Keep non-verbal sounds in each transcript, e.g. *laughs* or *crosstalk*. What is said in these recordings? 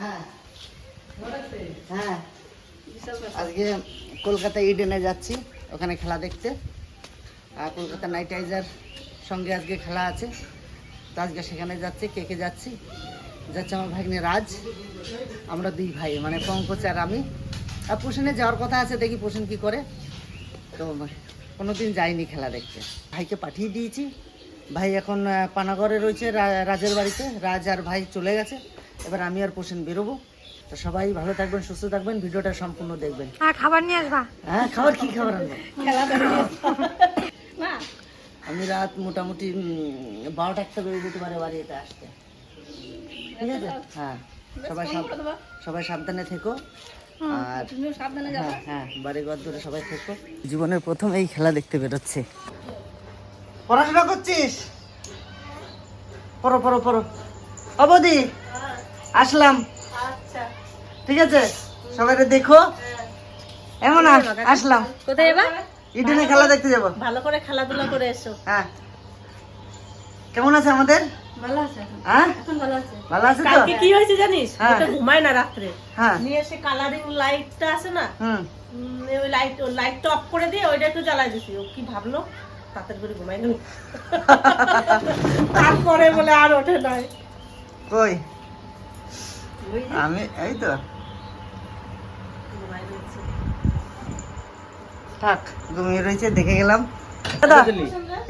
হ্যাঁ। হ্যাঁ। আজকে কলকাতা ইডেনে যাচ্ছি, ওখানে খেলা দেখতে। আর কলকাতা নাইট রাইডার সঙ্গে আজকে খেলা আছে। তো আজকে সেখানে যাচ্ছি, কে কে যাচ্ছি? যাচ্ছে আমার ভাগ্নে রাজ, আমরা দুই ভাই মানে পঙ্কজ আর আমি। আর পোষণে যাওয়ার কথা আছে, দেখি পোষণ কি করে। তো কোনোদিন যাইনি খেলা দেখতে। ভাইকে পাঠিয়ে দিয়েছি। ভাই এখন পানাগড়ে রয়েছে রাজের বাড়িতে। রাজ আর ভাই চলে গেছে। এবার আমি আর পোষণ বেরোবো। তো সবাই ভালো থাকবেন সুস্থ থাকবেন ভিডিওটা সম্পূর্ণ দেখবেন। আর খাবার নিয়ে আসবা? হ্যাঁ খাবার কি খাবার আনব? আমি রাত মোটামুটি বারোটা একটা বেজে যেতে পারে বাড়িতে আসতে। ঠিক আছে? হ্যাঁ। সবাই সাব- সবাই সাবধানে থেকো। আর হ্যাঁ হ্যাঁ বাড়ি ঘর ধরে সবাই থেকো। জীবনের প্রথম এই খেলা দেখতে বেরোচ্ছে। পড়াশোনা করছিস? পড়ো পড়ো পড়ো। অবধি আসলাম। ঠিক আছে? সবাই দেখো। এমন আসলাম। কোথায় এবার? ইডেনে খেলা দেখতে যাব। ভালো করে খেলাধুলা করে এসো। হ্যাঁ। কেমন আছে আমাদের? ভালো আছে হ্যাঁ? ভালো আছে। ভালো আছে তো? কি হয়েছে জানিস? হ্যাঁ। ওটা ঘুমায় না রাত্রে। হ্যাঁ। নিয়ে এসে কালারিং লাইটটা আছে না? হুম। ওই লাইট লাইটটা অফ করে দিয়ে ওইটা একটু জ্বালাই দিছি ও কি ভাবলো? তাড়াতাড়ি করে ঘুমাই গেল তারপরে বলে আর ওঠে নাই। কই? আমি এই তো। থাক ঘুমিয়ে রয়েছে দেখে গেলাম। দাদা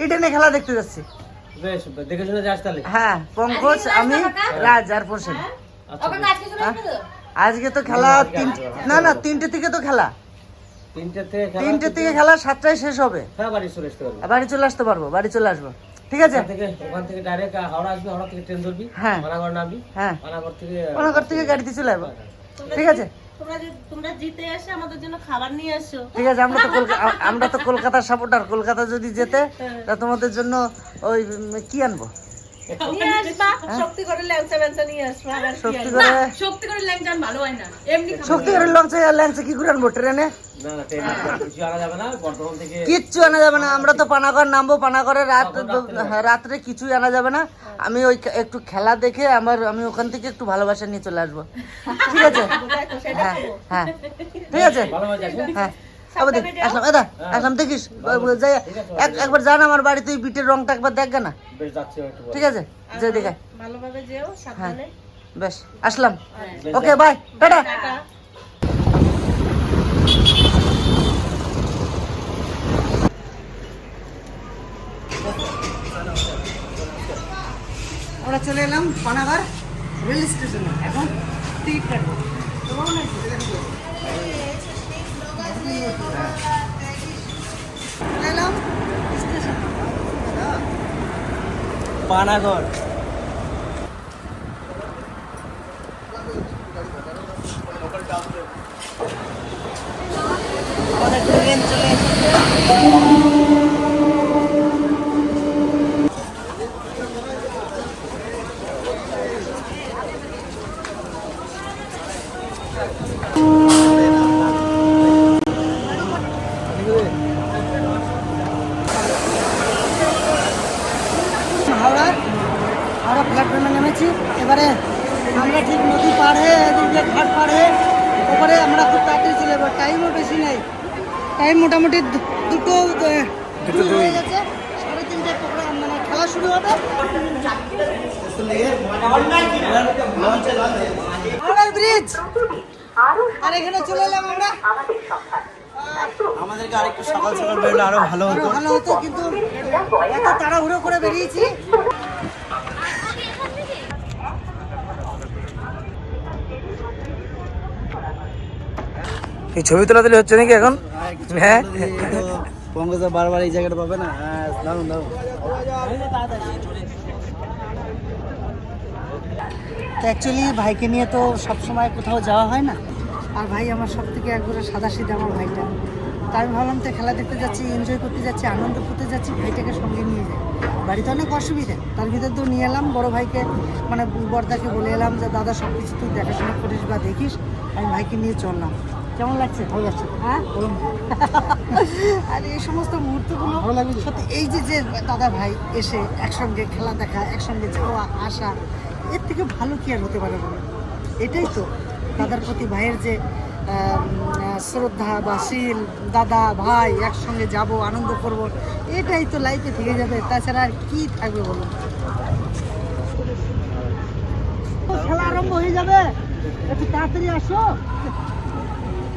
ইডেনে খেলা দেখতে যাচ্ছি। দেখে শুনে যাস তাহলে। হ্যাঁ পঙ্কজ আমি রাজ আর পোষণ আচ্ছা আজকে তো খেলা তিন না না তিনটে থেকে তো খেলা। তিনটে থেকে খেলা সাতটায় শেষ হবে। হ্যাঁ বাড়ি চলে আসতে পারব। বাড়ি চলে আসতে পারব বাড়ি চলে আসব। ঠিক আছে? ওখান থেকে ডাইরেক্ট হাওড়া আসবি হাওড়া থেকে ট্রেন ধরবি হ্যাঁ। পানাগড় নামবি হ্যাঁ। পানাগড় থেকে অনাগর থেকে গাড়িতে চলে আসব। ঠিক আছে? তোমরা জিতে এসে আমাদের জন্য খাবার নিয়ে এসো। ঠিক আছে আমরা তো কলকাতা আমরা তো কলকাতার সাপোর্টার কলকাতা যদি যেতে তা তোমাদের জন্য ওই কি আনব? শক্তি করে ল্যাংচা ম্যাংচা নিয়ে আসবা আর কি শক্তি আনবা? করে শক্তি করে ল্যাংচা ভালো হয় না। এমনি শক্তি করে লঞ্চে ল্যাংচে কি করে আনব ট্রেনে না? না ট্রেন কিছু আনা যাবে না বর্ধমান থেকে কিচ্ছু আনা যাবে না আমরা তো পানাগড় নামবো পানাগড়ে রাত হ্যাঁ, রাত্রে কিছুই আনা যাবে না। আমি ওই একটু খেলা দেখে আমার আমি ওখান থেকে একটু ভালোবাসা নিয়ে চলে আসব। ঠিক আছে? *laughs* হ্যাঁ হ্যাঁ। ঠিক আছে। হ্যাঁ। আসলাম এদা আসলাম দেখিস যাই এক- একবার জান আমার বাড়িতে ওই বিটের রংটা একবার দেখবে না? বেশ যাচ্ছি একটু পরে। ঠিক আছে? যে দেখে ভালোভাবে বেশ আসলাম। Okay bye tata. টাটা। আমরা চলে এলাম পানাগড় রেল স্টেশনে। এখন টিকিট কাটবো। পানাগড়। আমাদের ট্রেন চলে এবারে আমরা ঠিক নদী পার হয়ে এদিক ঘাট পার হয়ে ওপরে আমরা খুব তাড়াতাড়ি চলে যাব। টাইমও বেশি নেই। টাইম মোটামুটি দুটো আহ, হয়ে গেছে। সাড়ে তিনটে প্রোগ্রাম মানে খেলা শুরু হবে। ব্রিজ আর এখানে চলে এলাম আমরা। আমাদেরকে আরেকটু সকাল সকাল বেরোলে আরও ভালো হতো। ভালো হতো কিন্তু এত তাড়াহুড়ো করে বেরিয়েছি। এই ছবি তোলা তুলি হচ্ছে নাকি এখন? হ্যাঁ পঙ্কজা বারবার এই জায়গাটা পাবে না? হ্যাঁ দারুণ দারুণ তো অ্যাকচুয়ালি ভাইকে নিয়ে তো সব সময় কোথাও যাওয়া হয় না। আর ভাই আমার সব থেকে একবারে সাদা সিধা আমার ভাইটা। তাই আমি ভাবলাম তো খেলা দেখতে যাচ্ছি এনজয় করতে যাচ্ছি আনন্দ করতে যাচ্ছি ভাইটাকে সঙ্গে নিয়ে যাই। বাড়িতে অনেক অসুবিধা তার ভিতর তো নিয়ে এলাম বড় ভাইকে মানে বর্দাকে বলে এলাম যে দাদা সব কিছু তুই দেখাশোনা করিস বা দেখিস আমি ভাইকে নিয়ে চললাম। কেমন লাগছে? ভালো লাগছে। হ্যাঁ? *laughs* আর এই সমস্ত মুহূর্তগুলো ভালো লাগবে সত্যি এই যে যে দাদা ভাই এসে একসঙ্গে খেলা দেখা একসঙ্গে যাওয়া আসা এর থেকে ভালো কি আর হতে পারে বলো? এটাই তো। দাদার প্রতি ভাইয়ের যে শ্রদ্ধা বা শীল দাদা ভাই একসঙ্গে যাব আনন্দ করব এটাই তো লাইফে থেকে যাবে। তাছাড়া আর কি থাকবে বলুন খেলা আরম্ভ হয়ে যাবে। একটু তাড়াতাড়ি আসো।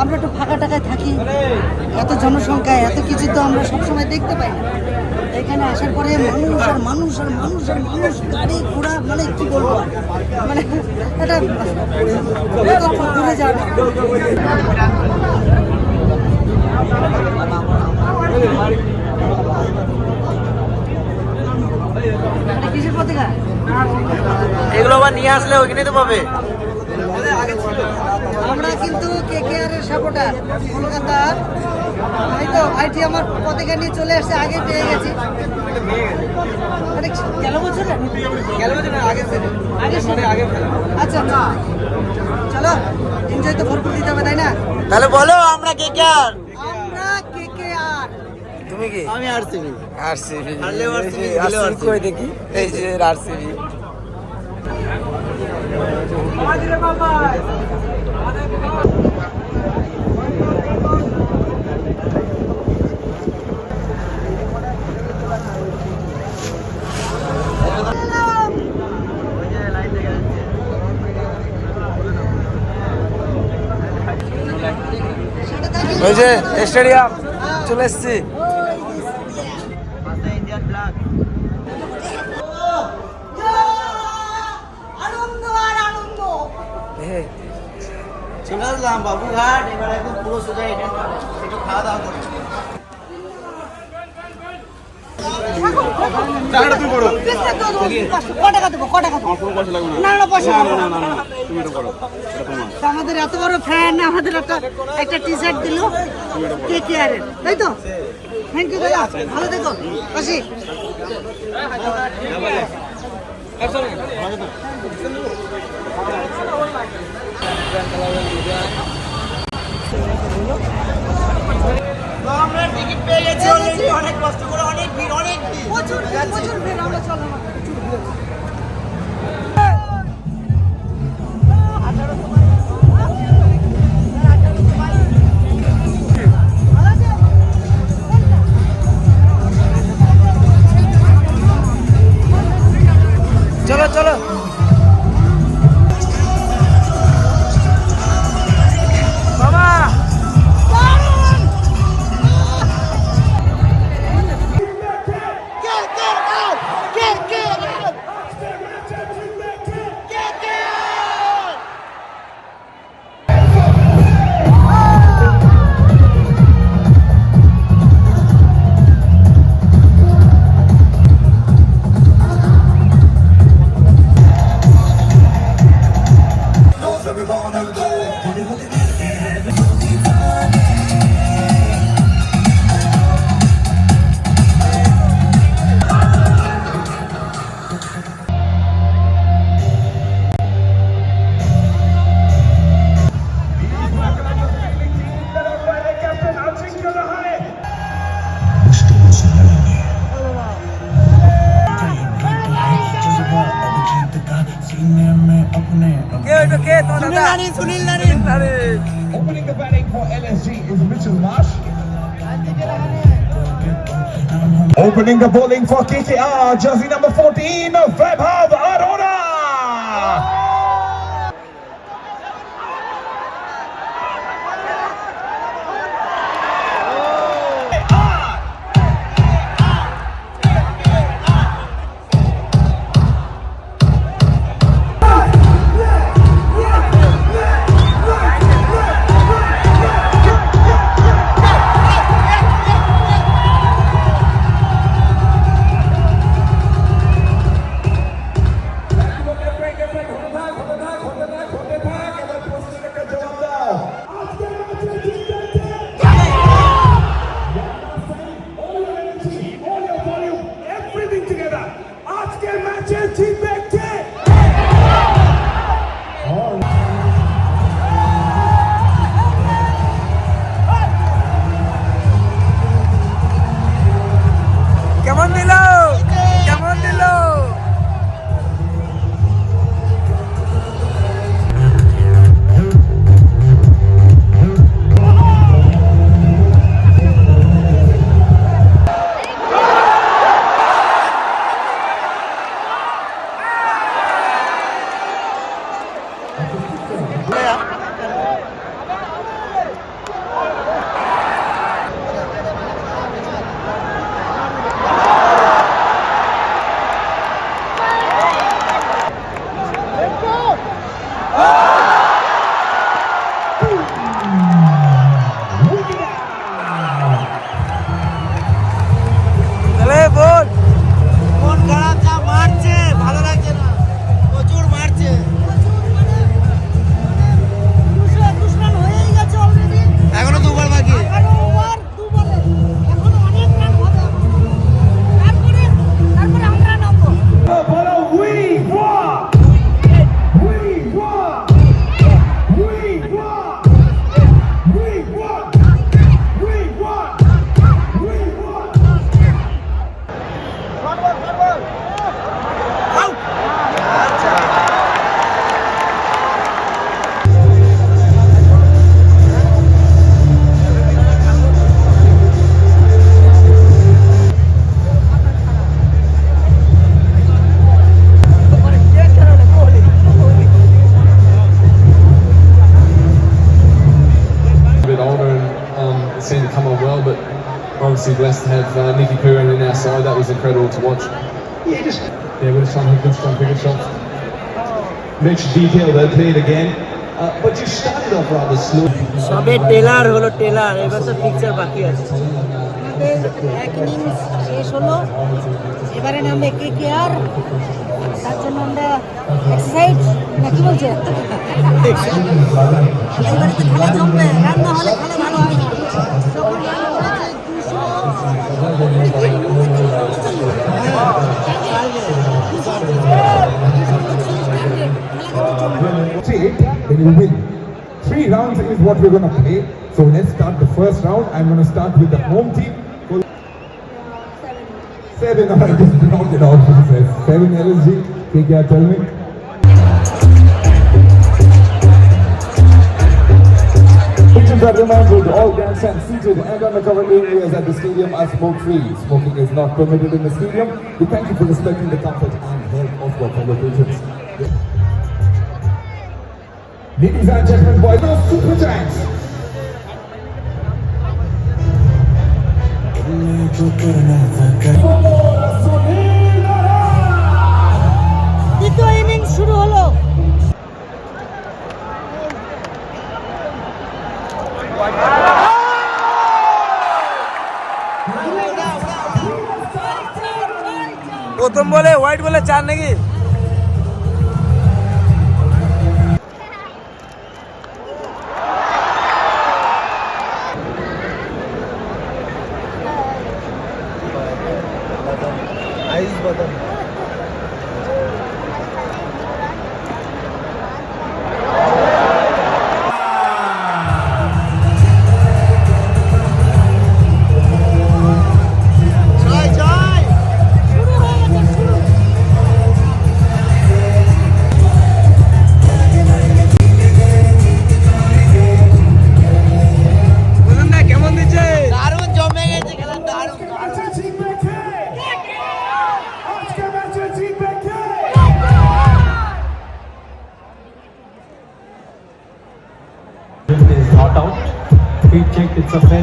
আমরা একটু ফাঁকা টাকায় থাকি। এত জনসংখ্যায়, এত কিছু তো আমরা সবসময় দেখতে পাই না। এখানে আসার পরে মানুষ আর মানুষ আর মানুষ আর মানুষ, গাড়ি, ঘোড়া মানে কি বলব? মানে এটা কিসের পতাকা এগুলো আবার নিয়ে আসলে ওইখানে তো পাবে। আমরা কিন্তু কে কে আর সাপোর্টার কলকাতার। এই তো ভাইটি আমার পতাকা নিয়ে চলে আসছে আগে পেয়ে গেছি। গেল বছরে? গেল বছর আগে আগে আগে আচ্ছা আচ্ছা। চলো এনজয় তো ভরপুর দিতে হবে তাই না? তাহলে বলো আমরা কে? কে আর আমরা কে কে আর তুমি কি আমি আরসিবি আরসিবি আরসিবি কই দেখি? এই যে আরসিবি ওই যে স্টেডিয়াম চলে এসছি ইন্ডিয়ান ফ্ল্যাগ আনন্দ আর আনন্দ আসলাম বাবুঘাট এবার একদম পুরো সোজা এটা একটু খাওয়া দাওয়া করো আমাদের এত বড় ফ্যান আমাদের একটা একটা টি শার্ট দিল কে কে আর তাই তো থ্যাংক ইউ দাদা ভালো থেকো আসি আমরা টিকিট পেয়ে গেছি, অনেক কষ্ট করে, অনেক ভিড় অনেক ভিড়। প্রচুর প্রচুর ভিড়, আমরা চলো Sunil Narin, Sunil Narin. Opening the batting for LSG is Mitchell Marsh. Opening the bowling for KKR, jersey number 14, Vaibhav Arora. Rich detail they played again, uh, but you started off rather slow. সবে trailer হলো trailer এবার তো picture বাকি আছে। আমাদের এক innings শেষ হলো। এবারে নামবে কে কে আর? তার জন্য আমরা এক্সারসাইজ না বলছে? এবারে তো খেলা জমবে রান হলে খেলা ভালো হয় না। যখন রান করেছে দুশো Uh, Take, then you win. Three rounds is what we're gonna play. So let's start the first round. I'm gonna start with the home team. Seven, alright, *laughs* just knock it off. Seven LSG. KKR, tell me. Kitchens are reminded all grandstands seated and covered areas at the stadium are smoke-free. Smoking is not permitted in the stadium. We thank you for respecting the comfort and health of your fellow patrons. Ladies and gentlemen, boys, those super giants. দ্বিতীয় innings শুরু হলো প্রথম বলে white বলে চার নাকি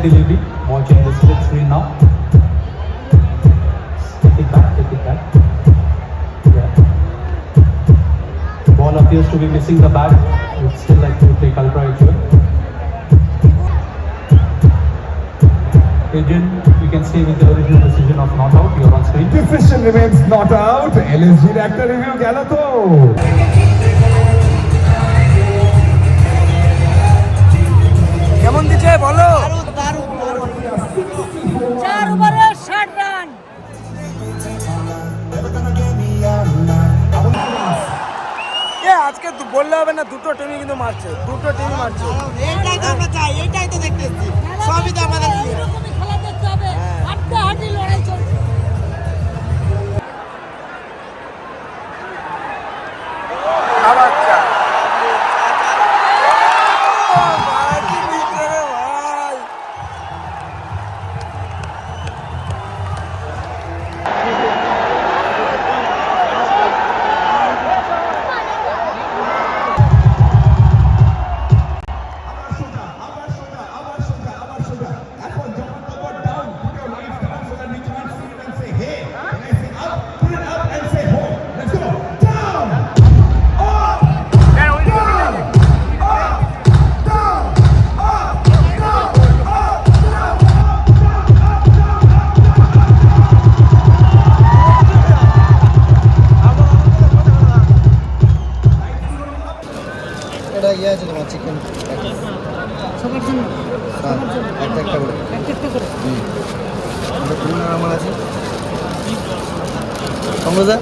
delivery. Watching the split screen now. Take it back, take it back. Yeah. Ball appears to be missing the bat. It's still like to take ultra actual. Adrian, you can stay with the original decision of not out. You're on screen. Decision remains not out. LSG reactor review গেল তো কেমন দিচ্ছে বলো চার ওভারে ষাট run. এ আজকে বললে হবে না দুটো টিমই কিন্তু মারছে দুটো টিমই মারছে। এইটাই তো আমরা চাই এইটাই তো দেখতে এসেছি। সবই তো আমাদের এটা ইয়ে আছে তোমার চিকেন সবার জন্য? একটা একটা করে। একটা একটা করে? এটা আমার আছে? সমুদা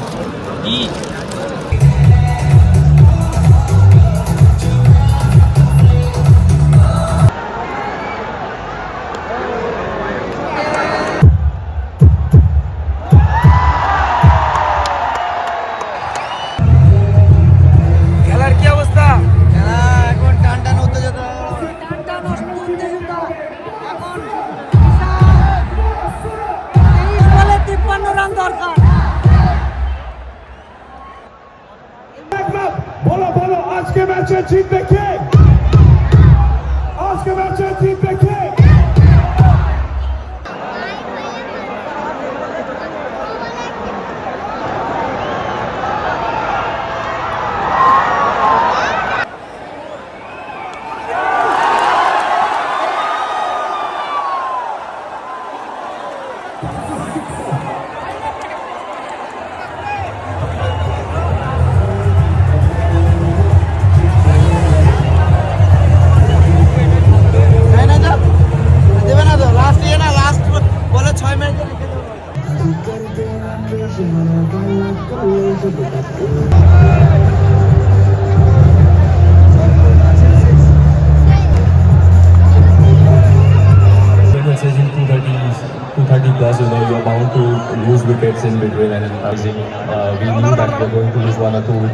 আজকে ম্যাচে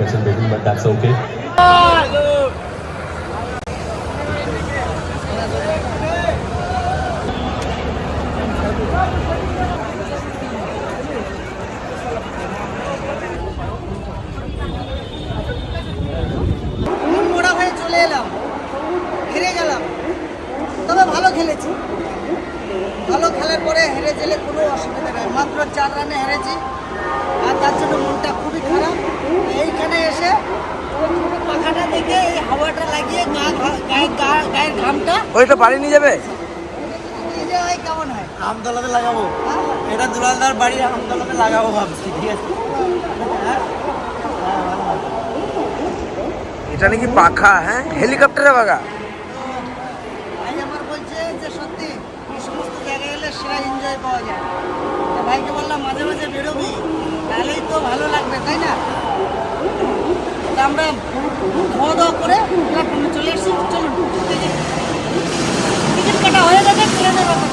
two in between, but that's okay. ভালো খেলেছি। ভালো খেলার পরে হেরে গেলে কোনো অসুবিধা নেই। মাত্র চার রানে লাগিয়ে গায়ে গায়ের ঘামটা ওইটা বাড়ি নিয়ে যাবে? নিজে হয় কেমন হয়? আমতলাতে লাগাবো। এটা দুলালদার বাড়ি আমতলাতে লাগাবো ভাবছি ঠিক আছে? এটা নাকি পাখা হ্যাঁ? হেলিকপ্টারে বাগা ভাই আমার বলছে যে সত্যি এই সমস্ত জায়গায় গেলে সেরা এনজয় পাওয়া যায়। ভাইকে বললাম মাঝে মাঝে বেরোবি তাহলেই তো ভালো লাগবে তাই না? আমরা খাওয়া দাওয়া করে প্ল্যাটফর্মে চলে এসেছি। চলুন টিকিট কাটা হয়ে গেছে ট্রেনের ব্যাপার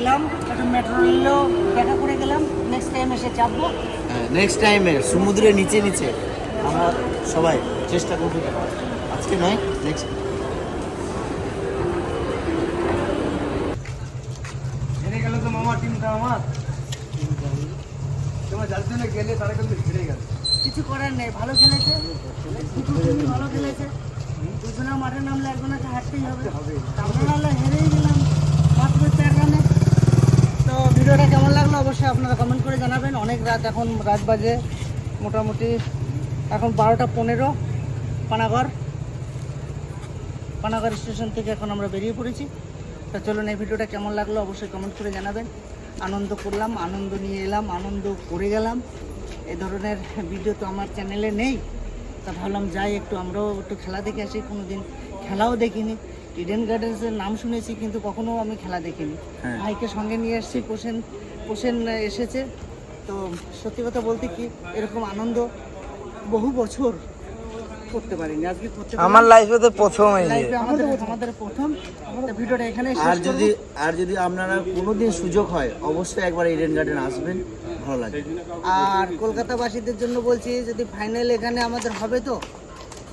এলাম, একটু মেট্রো রেলেও দেখা করে গেলাম। নেক্সট টাইম এসে চাপবো। নেক্সট টাইমে সমুদ্রের নিচে নিচে। আমরা সবাই চেষ্টা করব আজকে নয় নেক্সট হেরে গেল তো মামা টিমটা আমার তোমার যার জন্য গেলে তারা কিন্তু হেরে গেল। কিছু করার নেই ভালো খেলেছে। দুটো টিমই ভালো খেলেছে। দুজনে মাঠে নামলে একজনকে হারতেই হবে। নাহলে হেরেই গেলাম মাত্র চার রানে। তো ভিডিওটা কেমন লাগল অবশ্যই আপনারা কমেন্ট করে জানাবেন। অনেক রাত এখন রাত বাজে মোটামুটি। এখন বারোটা পনেরো পানাগড়। পানাগড় স্টেশন থেকে এখন আমরা বেরিয়ে পড়েছি। তো চলুন এই ভিডিওটা কেমন লাগল অবশ্যই কমেন্ট করে জানাবেন। আনন্দ করলাম আনন্দ নিয়ে এলাম আনন্দ করে গেলাম। এই ধরনের ভিডিও তো আমার চ্যানেলে নেই। তা ভাবলাম যাই একটু আমরাও একটু খেলা দেখে আসি কোনো দিন খেলাও দেখিনি। ইডেন গার্ডেন্সের নাম শুনেছি কিন্তু কখনো আমি খেলা দেখিনি। ভাইকে সঙ্গে নিয়ে এসেছি পোষেন পোষেন এসেছে। তো সত্যি কথা বলতে কি এরকম আনন্দ বহু বছর করতে পারিনি। আজকে করতে আমার লাইফে তো প্রথম আমাদের আমাদের প্রথম। ভিডিওটা এখানে আর যদি আর যদি আপনারা কোনোদিন সুযোগ হয় অবশ্যই একবার ইডেন গার্ডেন আসবেন। ভালো লাগে। আর কলকাতাবাসীদের জন্য বলছি যদি ফাইনাল এখানে আমাদের হবে তো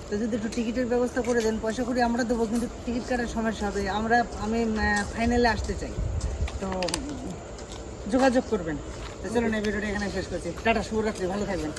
তো যদি একটু টিকিটের ব্যবস্থা করে দেন পয়সা করে আমরা দেবো কিন্তু টিকিট কাটার সমস্যা হবে। আমরা আমি ফাইনালে আসতে চাই। তো যোগাযোগ করবেন। তো চলুন এই ভিডিওটা এখানে শেষ করছি। টাটা শুভরাত্রি ভালো থাকবেন।